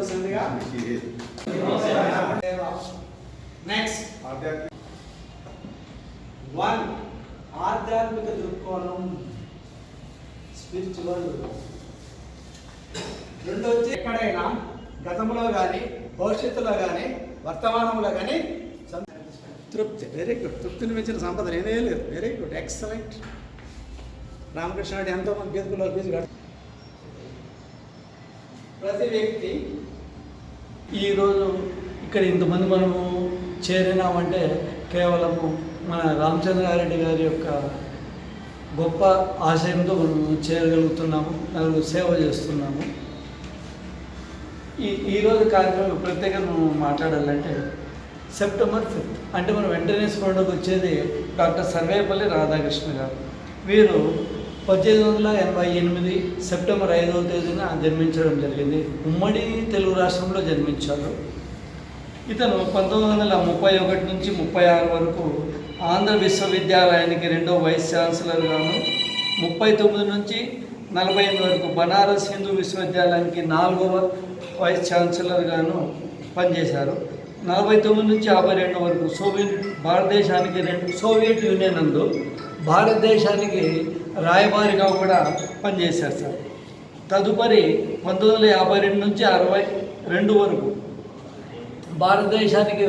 తీసుకోవాల్సిందిగా next one ఆధ్యాత్మిక దృక్కోణం స్పిరిచువల్. రెండు వచ్చి ఎక్కడైనా గతంలో కానీ భవిష్యత్తులో కానీ వర్తమానంలో కానీ తృప్తి. వెరీ గుడ్ తృప్తిని మించిన సంపద నేనే లేదు. వెరీ గుడ్ ఎక్సలెంట్ రామకృష్ణ ఎంతో మంది బీజు ప్రతి వ్యక్తి ఈరోజు ఇక్కడ ఇంతమంది మనము చేరినామంటే కేవలము మన రామచంద్రారెడ్డి గారి యొక్క గొప్ప ఆశయంతో మనము చేరగలుగుతున్నాము నలుగురు సేవ చేస్తున్నాము. ఈ ఈరోజు కార్యక్రమం ప్రత్యేకంగా మనం మాట్లాడాలంటే సెప్టెంబర్ ఫిఫ్త్ అంటే మనం వెంటనే స్మరణకు వచ్చేది డాక్టర్ సర్వేపల్లి రాధాకృష్ణ గారు. వీరు పద్దెనిమిది వందల ఎనభై ఎనిమిది సెప్టెంబర్ ఐదవ తేదీన జన్మించడం జరిగింది. ఉమ్మడి తెలుగు రాష్ట్రంలో జన్మించారు. ఇతను పంతొమ్మిది వందల ముప్పై ఒకటి నుంచి ముప్పై ఆరు వరకు ఆంధ్ర విశ్వవిద్యాలయానికి రెండో వైస్ ఛాన్సలర్గాను ముప్పై తొమ్మిది నుంచి నలభై ఎనిమిది వరకు బనారస్ హిందూ విశ్వవిద్యాలయానికి నాలుగవ వైస్ ఛాన్సలర్గాను పనిచేశారు. నలభై తొమ్మిది నుంచి యాభై రెండు వరకు సోవియట్ భారతదేశానికి రెండు సోవియట్ యూనియన్ అందు భారతదేశానికి రాయబారిగా కూడా పనిచేశారు సార్. తదుపరి పంతొమ్మిది వందల యాభై రెండు నుంచి అరవై రెండు వరకు భారతదేశానికి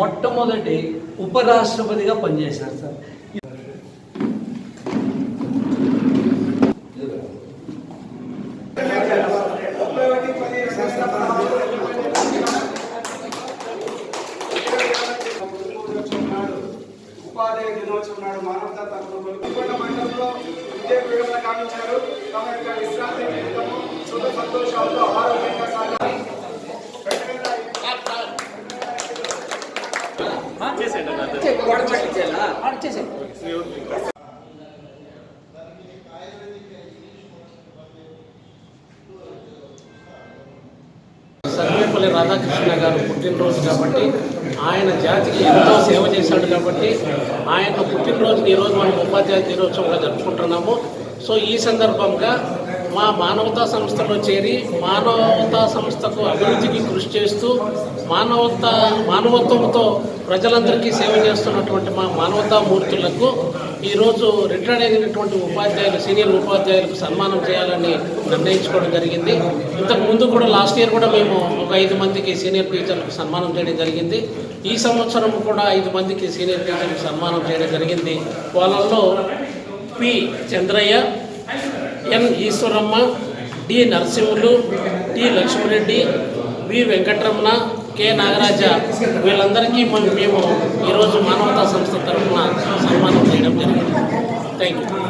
మొట్టమొదటి ఉపరాష్ట్రపతిగా పనిచేశారు సార్. ఉపాధ్యాయ దినోత్సవం నాడు మానవతా తరపున మండలంలో విద్య విడుదల కావించారు. తమ యొక్క విశ్రాంతి నిమిత్తము సుఖ సంతోషాలతో ఆరోగ్యంగా సాగాలి. సర్వేపల్లి రాధాకృష్ణ గారు పుట్టినరోజు కాబట్టి ఆయన జాతికి ఎంతో సేవ చేశాడు కాబట్టి ఆయన పుట్టినరోజుని ఈరోజు మనం ఉపాధ్యాయ దినోత్సవంగా జరుపుకుంటున్నాము. సో ఈ సందర్భంగా మా మానవతా సంస్థలో చేరి మానవతా సంస్థకు అభివృద్ధికి కృషి చేస్తూ మానవత మానవత్వంతో ప్రజలందరికీ సేవ చేస్తున్నటువంటి మా మానవతా మూర్తులకు ఈరోజు రిటైర్డ్ అయినటువంటి ఉపాధ్యాయులు సీనియర్ ఉపాధ్యాయులకు సన్మానం చేయాలని నిర్ణయించుకోవడం జరిగింది. ఇంతకు ముందు కూడా లాస్ట్ ఇయర్ కూడా మేము ఒక ఐదు మందికి సీనియర్ టీచర్లకు సన్మానం చేయడం జరిగింది. ఈ సంవత్సరం కూడా ఐదు మందికి సీనియర్ టీచర్లకు సన్మానం చేయడం జరిగింది. వాళ్ళల్లో P. Chandraiah N. Eshwaramma D. Narasimhulu T. Lakshmana Reddy V. Venkataramana K. Nagaraja వీళ్ళందరికీ మేము ఈరోజు మానవతా సంస్థ తరఫున సన్మానం చేయడం జరిగింది. Thank you